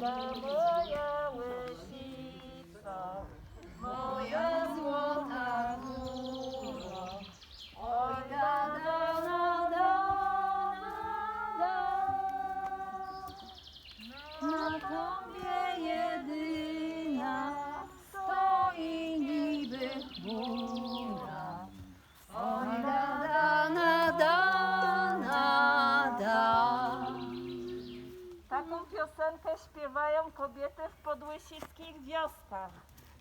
Vamos! Śpiewają kobiety w podłysickich wioskach.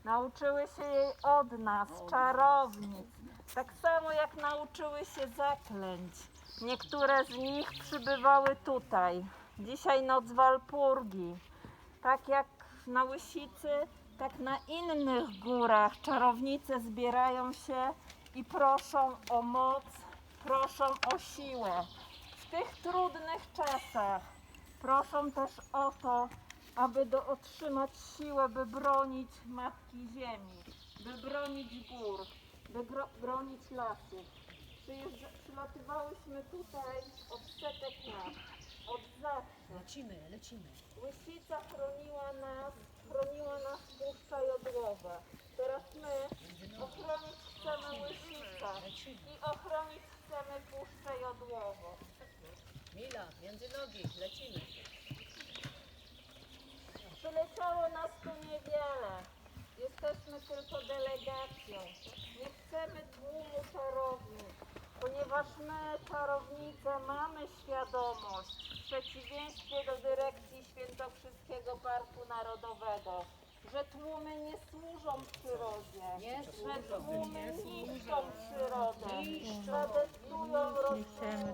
Nauczyły się jej od nas, czarownic. Tak samo jak nauczyły się zaklęć. Niektóre z nich przybywały tutaj. Dzisiaj noc Walpurgi. Tak jak na Łysicy, tak na innych górach czarownice zbierają się i proszą o moc, proszą o siłę. W tych trudnych czasach proszą też o to, aby do, otrzymać siłę, by bronić Matki Ziemi, by bronić gór, by bronić lasów. Przyjeżdża, przylatywałyśmy tutaj od setek lat, od zawsze. Lecimy, lecimy. Łysica chroniła nas, chroniła nas Puszcza Jodłowa. Teraz my ochronić chcemy Łysicę i ochronić chcemy Puszczę Jodłową. Mila, między nogi, lecimy. Przyleciało nas tu niewiele. Jesteśmy tylko delegacją. Nie chcemy tłumu czarownic, ponieważ my, czarownice, mamy świadomość, w przeciwieństwie do dyrekcji Świętokrzyskiego Parku Narodowego, że tłumy nie służą przyrodzie, Nie że tłumy niszczą przyrodę, zadestują rośliny,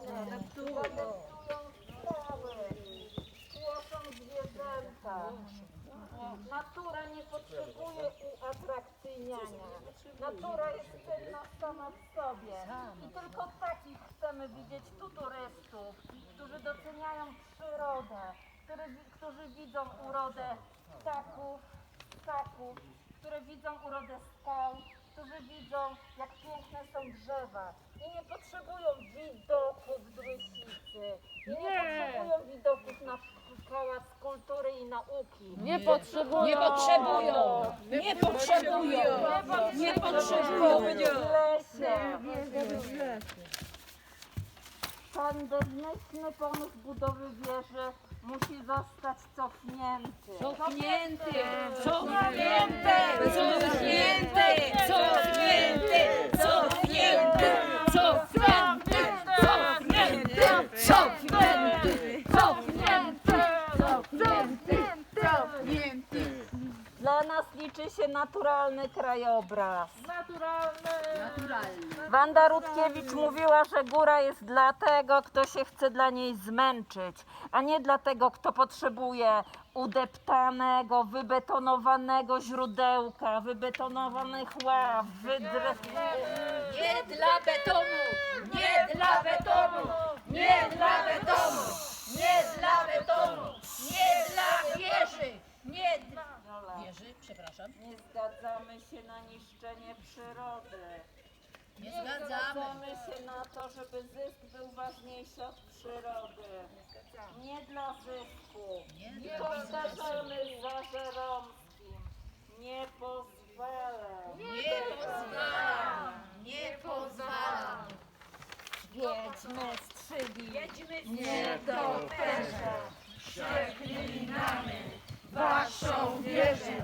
zwierzęta. Natura nie potrzebuje uatrakcyjniania. Natura jest cenna sama w sobie. I tylko takich chcemy widzieć tu turystów, którzy doceniają przyrodę, którzy, którzy widzą urodę ptaków, ptaków, które widzą urodę skał, którzy widzą, jak piękne są drzewa. I nie potrzebują widoków z Łysicy. I nie, potrzebują widoków na pałac kultury i nauki. Nie potrzebują. Nie potrzebują, nie potrzebują, nie potrzebują. Wewnętrzny pomysł budowy wieży musi zostać. Cofnięty, cofnięty, cofnięty, cofnięty, cofnięty, cofnięty, cofnięty, naturalny krajobraz. Naturalny. Wanda Rutkiewicz mówiła, że góra jest dla tego, kto się chce dla niej zmęczyć, a nie dla tego, kto potrzebuje udeptanego, wybetonowanego źródełka, wybetonowanych ław, wydre... Nie dla betonu, nie dla betonu, nie dla betonu, nie dla betonu, nie dla wieży, nie dla wieży, przepraszam. Nie zgadzamy się na niszczenie przyrody. Nie Nie zgadzamy. się na to, żeby zysk był ważniejszy od przyrody. Nie dla zysku. Nie dla powtarzamy za Żeromskim. Nie pozwolę. Nie pozwalam, nie pozwalam. Wiedźmy strzygi. Jedźmy Nie doperzę. Przeklinamy waszą wieżę,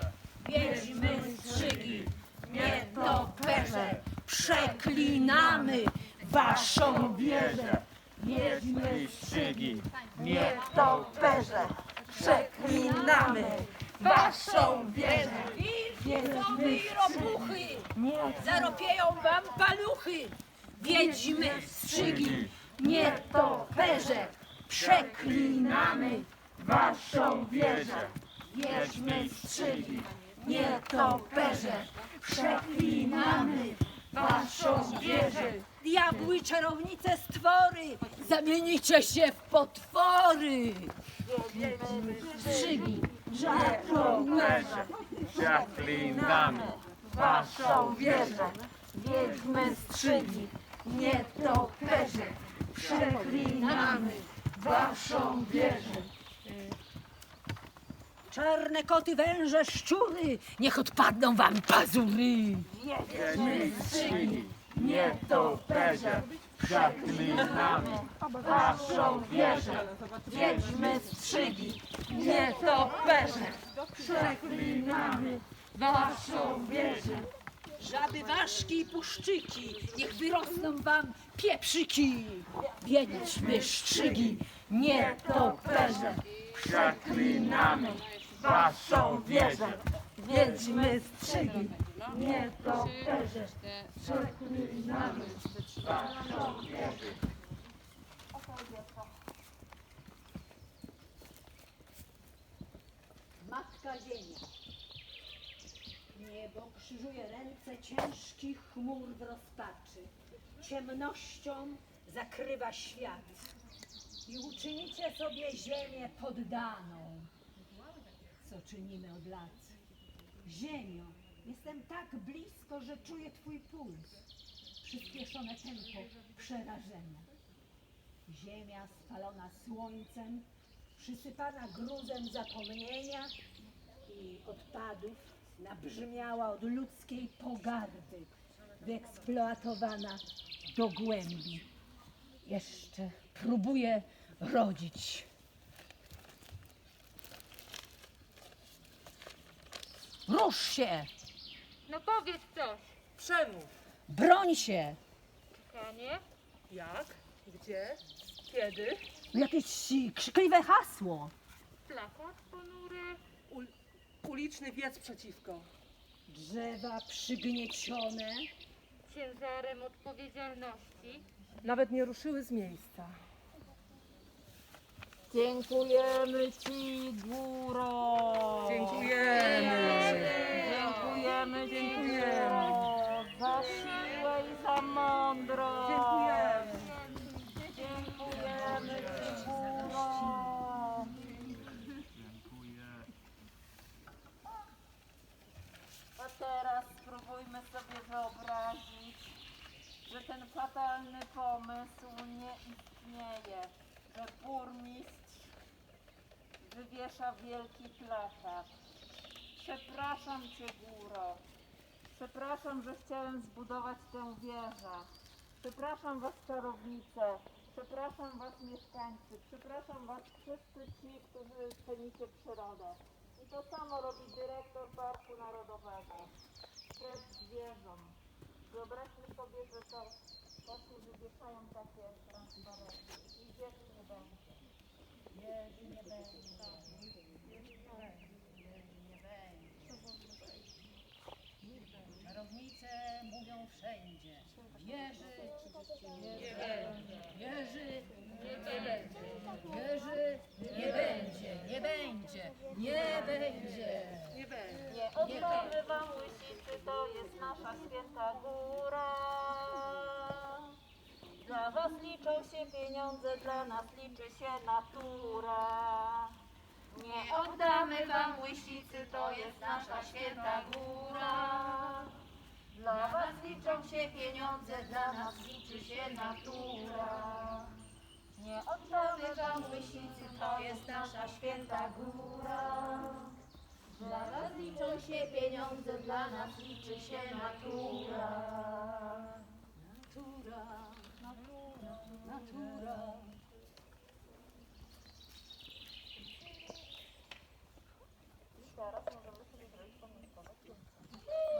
wiedźmy strzygi, nie toperze. Przeklinamy waszą wieżę, Wiedźmy strzygi, nie Doperze. Przeklinamy. waszą wieżę. Wiedźmy ropuchy, zaropieją wam paluchy. Wiedźmy strzygi, nie toperze. Przeklinamy waszą wieżę. Wiedźmy strzygi, nie toperze. Przeklinamy waszą wieżę. Diabły, czarownice, stwory, zamienicie się w potwory. Strzygi, toperze, zaklinamy Waszą wieżę. Wiedźmy strzygi. nie toperze. Przeklinamy waszą wieżę. Czarne koty, węże, szczury, niech odpadną wam pazury. Wiedźmy strzygi, nie toperze, zaklinamy waszą wieżę. Wiedźmy strzygi, nie toperze. Zaklinamy Waszą wieżę. Żaby, ważki i puszczyki, niech wyrosną wam pieprzyki. Wiedźmy strzygi, nie toperze. zaklinamy waszą wieżę. Wiedźmy strzygi, nie toperze. Przeklinamy waszą wieżę. Matka Ziemia. Niebo krzyżuje ręce ciężkich chmur w rozpaczy. Ciemnością zakrywa świat. I uczynicie sobie ziemię poddaną. Co czynimy od lat? Ziemio, jestem tak blisko, że czuję Twój puls. Przyspieszone tempo przerażenia. Ziemia spalona słońcem, przysypana gruzem zapomnienia i odpadów, nabrzmiała od ludzkiej pogardy, wyeksploatowana do głębi. Jeszcze próbuje rodzić. Rusz się! No powiedz coś. Przemów. Broń się! Kochanie, Jak? Gdzie? Kiedy? Jakieś krzykliwe hasło. plakat ponury. Ul uliczny wiec przeciwko. Drzewa przygniecione, Ciężarem odpowiedzialności. Nawet nie ruszyły z miejsca. Dziękujemy Ci, góro. Dziękujemy. Dziękujemy Ci, Dziękujemy. góro, za siłę i za mądrość. Dziękujemy. Dziękujemy Ci, góro. A teraz spróbujmy sobie wyobrazić, że ten fatalny pomysł nie istnieje, że burmistrz wywiesza wielki plakat. Przepraszam Cię, góro. Przepraszam, że chciałem zbudować tę wieżę. Przepraszam Was, czarownice. Przepraszam Was, mieszkańcy. Przepraszam Was, wszyscy ci, którzy cenicie przyrodę. I to samo robi dyrektor Parku Narodowego. Przed zwierzą. Wyobraźmy sobie, że to właśnie wywieszają takie transparenty. I wieży nie będzie. Wieży nie będzie. Czarownice mówią wszędzie. Wieży nie będzie. Wieży nie będzie. Wieży nie będzie. Nie będzie. Nie będzie. Nie będzie. Nie oddamy wam łysicy, to święta góra. Dla was liczą się pieniądze, dla nas liczy się natura. Nie oddamy wam łysicy, to jest nasza święta góra. Dla was liczą się pieniądze, dla nas liczy się natura. Nie oddamy wam łysicy, to jest nasza święta góra. Dla nas liczą się pieniądze, dla nas liczy się natura. Natura, natura, natura. Teraz